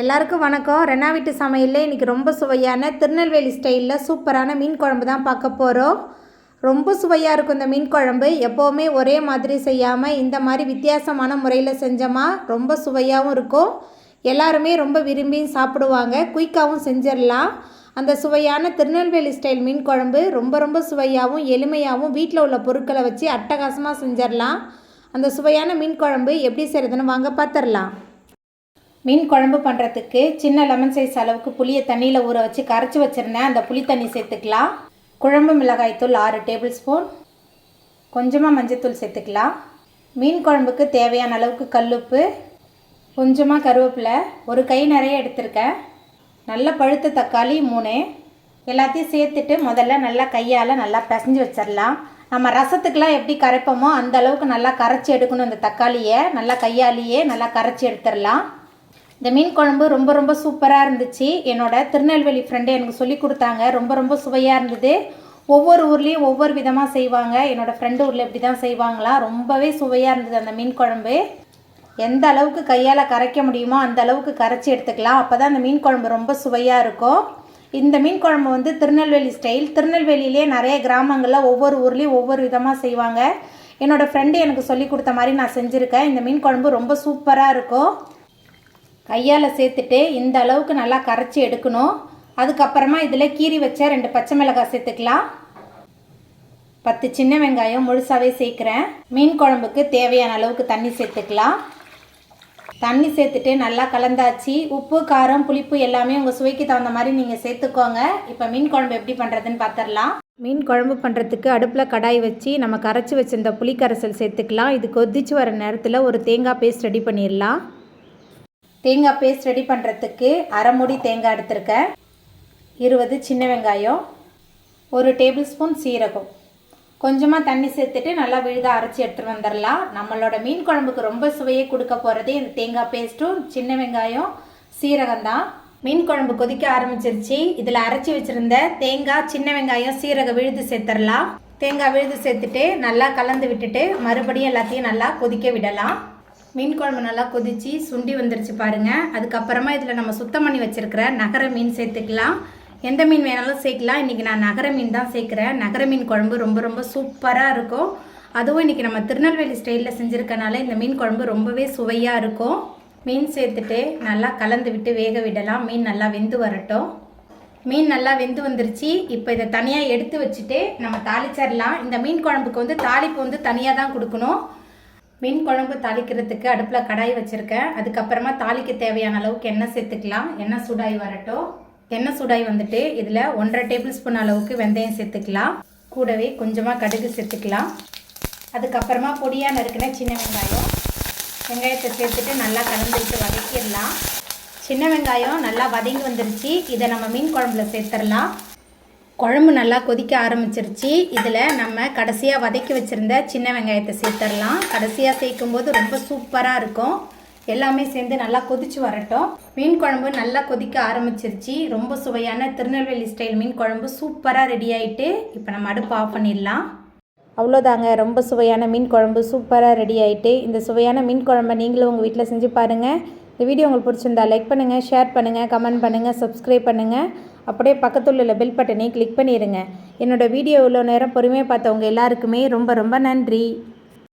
எல்லாருக்கும் வணக்கம். ரெனா வீட்டு சமையலில் இன்றைக்கி ரொம்ப சுவையான திருநெல்வேலி ஸ்டைலில் சூப்பரான மீன் குழம்பு தான் பார்க்க போகிறோம் ரொம்ப சுவையாக இருக்கும் இந்த மீன் குழம்பு. எப்போவுமே ஒரே மாதிரி செய்யாமல் இந்த மாதிரி வித்தியாசமான முறையில் செஞ்சோமா ரொம்ப சுவையாகவும் இருக்கும். எல்லாருமே ரொம்ப விரும்பி சாப்பிடுவாங்க. குயிக்காகவும் செஞ்சிடலாம். அந்த சுவையான திருநெல்வேலி ஸ்டைல் மீன் குழம்பு ரொம்ப ரொம்ப சுவையாகவும் எளிமையாகவும் வீட்டில் உள்ள பொருட்களை வச்சு அட்டகாசமாக செஞ்சிடலாம். அந்த சுவையான மீன் குழம்பு எப்படி செய்கிறதுன்னு வாங்க பார்த்துடலாம் மீன் குழம்பு பண்ணுறதுக்கு சின்ன லெமன் சைஸ் அளவுக்கு புளியை தண்ணியில் ஊற வச்சு கரைச்சி வச்சுருந்தேன். அந்த புளி தண்ணி சேர்த்துக்கலாம். குழம்பு மிளகாய்த்தூள் ஆறு டேபிள் ஸ்பூன் கொஞ்சமாக மஞ்சத்தூள் சேர்த்துக்கலாம். மீன் குழம்புக்கு தேவையான அளவுக்கு கல்லுப்பு கொஞ்சமாக கருவேப்பிலை ஒரு கை நிறைய எடுத்திருக்கேன். நல்ல பழுத்த தக்காளி மூணு. எல்லாத்தையும் சேர்த்துட்டு முதல்ல நல்லா கையால் நல்லா பிசைஞ்சு வச்சிடலாம் நம்ம ரசத்துக்கெலாம் எப்படி கரைப்போமோ அந்த அளவுக்கு நல்லா கரைச்சி எடுக்கணும் இந்த தக்காளியை. நல்லா கையாலேயே நல்லா கரைச்சி எடுத்துடலாம் இந்த மீன் குழம்பு ரொம்ப ரொம்ப சூப்பராக இருந்துச்சு. என்னோட திருநெல்வேலி ஃப்ரெண்டு எனக்கு சொல்லி கொடுத்தாங்க. ரொம்ப ரொம்ப சுவையாக இருந்தது. ஒவ்வொரு ஊர்லேயும் ஒவ்வொரு விதமாக செய்வாங்க. என்னோடய ஃப்ரெண்டு ஊரில் இப்படி தான் செய்வாங்களா? ரொம்பவே சுவையாக இருந்தது அந்த மீன் குழம்பு. எந்த அளவுக்கு கையால் கரைக்க முடியுமோ அந்த அளவுக்கு கரைச்சி எடுத்துக்கலாம். அப்போ தான் அந்த மீன் குழம்பு ரொம்ப சுவையாக இருக்கும். இந்த மீன் குழம்பு வந்து திருநெல்வேலி ஸ்டைல் திருநெல்வேலியிலே நிறைய கிராமங்களில் ஒவ்வொரு ஊர்லேயும் ஒவ்வொரு விதமாக செய்வாங்க. என்னோடய ஃப்ரெண்டு எனக்கு சொல்லி கொடுத்த மாதிரி நான் செஞ்சுருக்கேன். இந்த மீன் குழம்பு ரொம்ப சூப்பராக இருக்கும். கையால் சேர்த்துட்டு இந்த அளவுக்கு நல்லா கரைச்சி எடுக்கணும். அதுக்கப்புறமா இதில் கீறி வச்ச ரெண்டு பச்சை மிளகாய் சேர்த்துக்கலாம். பத்து சின்ன வெங்காயம் முழுசாகவே சேர்க்குறேன். மீன் குழம்புக்கு தேவையான அளவுக்கு தண்ணி சேர்த்துக்கலாம். தண்ணி சேர்த்துட்டு நல்லா கலந்தாச்சு. உப்பு காரம் புளிப்பு எல்லாமே உங்கள் சுவைக்கு தகுந்த மாதிரி நீங்கள் சேர்த்துக்கோங்க. இப்போ மீன் குழம்பு எப்படி பண்ணுறதுன்னு பார்த்துடலாம் மீன் குழம்பு பண்ணுறதுக்கு அடுப்பில் கடாய் வச்சு நம்ம கரைச்சி வச்சிருந்த புளி கரைசல் சேர்த்துக்கலாம். இது கொதிச்சு வர நேரத்தில் ஒரு தேங்காய் பேஸ்ட் ரெடி பண்ணிடலாம் தேங்காய் பேஸ்ட் ரெடி பண்ணுறதுக்கு அரை மூடி தேங்காய் எடுத்திருக்கேன். இருபது சின்ன வெங்காயம் ஒரு டேபிள் ஸ்பூன் சீரகம். கொஞ்சமாக தண்ணி சேர்த்துட்டு நல்லா விழுதாக அரைச்சி எடுத்துகிட்டு வந்துடலாம். நம்மளோட மீன் குழம்புக்கு ரொம்ப சுவையை கொடுக்க போகிறதே இந்த தேங்காய் பேஸ்ட்டும் சின்ன வெங்காயம் சீரகம் தான். மீன் குழம்பு கொதிக்க ஆரம்பிச்சிருச்சு. இதில் அரைச்சி வச்சுருந்த தேங்காய் சின்ன வெங்காயம் சீரகம் விழுது சேர்த்துடலாம். தேங்காய் விழுது சேர்த்துட்டு நல்லா கலந்து விட்டுட்டு மறுபடியும் எல்லாத்தையும் நல்லா கொதிக்க விடலாம். மீன் குழம்பு நல்லா கொதிச்சு சுண்டி வந்துருச்சு பாருங்கள் அதுக்கப்புறமா இதில் நம்ம சுத்தம் பண்ணி வச்சுருக்கிற நகர மீன் சேர்த்துக்கலாம். எந்த மீன் வேணாலும் சேர்க்கலாம். இன்றைக்கி நான் நகர மீன் தான் சேர்க்குறேன். நகர மீன் குழம்பு ரொம்ப ரொம்ப சூப்பராக இருக்கும். அதுவும் இன்றைக்கி நம்ம திருநெல்வேலி ஸ்டைலில் செஞ்சுருக்கனால இந்த மீன் குழம்பு ரொம்பவே சுவையாக இருக்கும். மீன் சேர்த்துட்டு நல்லா கலந்து விட்டு வேக விடலாம். மீன் நல்லா வெந்து வரட்டும். மீன் நல்லா வெந்து வந்துருச்சு. இப்போ இதை தனியாக எடுத்து வச்சுட்டு நம்ம தாளிச்சிடலாம். இந்த மீன் குழம்புக்கு வந்து தாளிப்பு வந்து தனியாக தான் கொடுக்கணும். மீன் குழம்பு தாளிக்கிறதுக்கு அடுப்பில் கடாய் வச்சுருக்கேன். அதுக்கப்புறமா தாளிக்க தேவையான அளவுக்கு எண்ணெய் சேர்த்துக்கலாம். எண்ணெய் சூடாகி வரட்டும். எண்ணெய் சூடாகி வந்துட்டு இதில் ஒன்றரை டேபிள் ஸ்பூன் அளவுக்கு வெந்தயம் சேர்த்துக்கலாம். கூடவே கொஞ்சமாக கடுகு சேர்த்துக்கலாம். அதுக்கப்புறமா பொடியாக நறுக்கின சின்ன வெங்காயம். வெங்காயத்தை சேர்த்துட்டு நல்லா கலந்துட்டு வதக்கிடலாம். சின்ன வெங்காயம் நல்லா வதங்கி வந்துருச்சு. இதை நம்ம மீன் குழம்புல சேர்த்துடலாம். குழம்பு நல்லா கொதிக்க ஆரம்பிச்சிருச்சு. இதில் நம்ம கடைசியாக வதக்கி வச்சுருந்த சின்ன வெங்காயத்தை சேர்த்துடலாம் கடைசியாக சேர்க்கும்போது ரொம்ப சூப்பராக இருக்கும். எல்லாமே சேர்ந்து நல்லா கொதிச்சு வரட்டும். மீன் குழம்பு நல்லா கொதிக்க ஆரம்பிச்சிருச்சு. ரொம்ப சுவையான திருநெல்வேலி ஸ்டைல் மீன் குழம்பு சூப்பராக ரெடி ஆகிட்டு இப்போ நம்ம அடுப்பு ஆஃப் பண்ணிடலாம். அவ்வளோதாங்க ரொம்ப சுவையான மீன் குழம்பு சூப்பராக ரெடி ஆகிட்டு இந்த சுவையான மீன் குழம்பை நீங்களும் உங்கள் வீட்டில் செஞ்சு பாருங்கள் இந்த வீடியோ உங்களுக்கு பிடிச்சிருந்தா லைக் பண்ணுங்கள் ஷேர் பண்ணுங்கள் கமெண்ட் பண்ணுங்கள் சப்ஸ்கிரைப் பண்ணுங்கள் அப்படியே பக்கத்தில் உள்ள பெல் பட்டனை கிளிக் பண்ணிடுங்க என்னோடய வீடியோ இவ்வளோ நேரம் பொறுமையாக பார்த்தவங்க எல்லாருக்குமே ரொம்ப ரொம்ப நன்றி.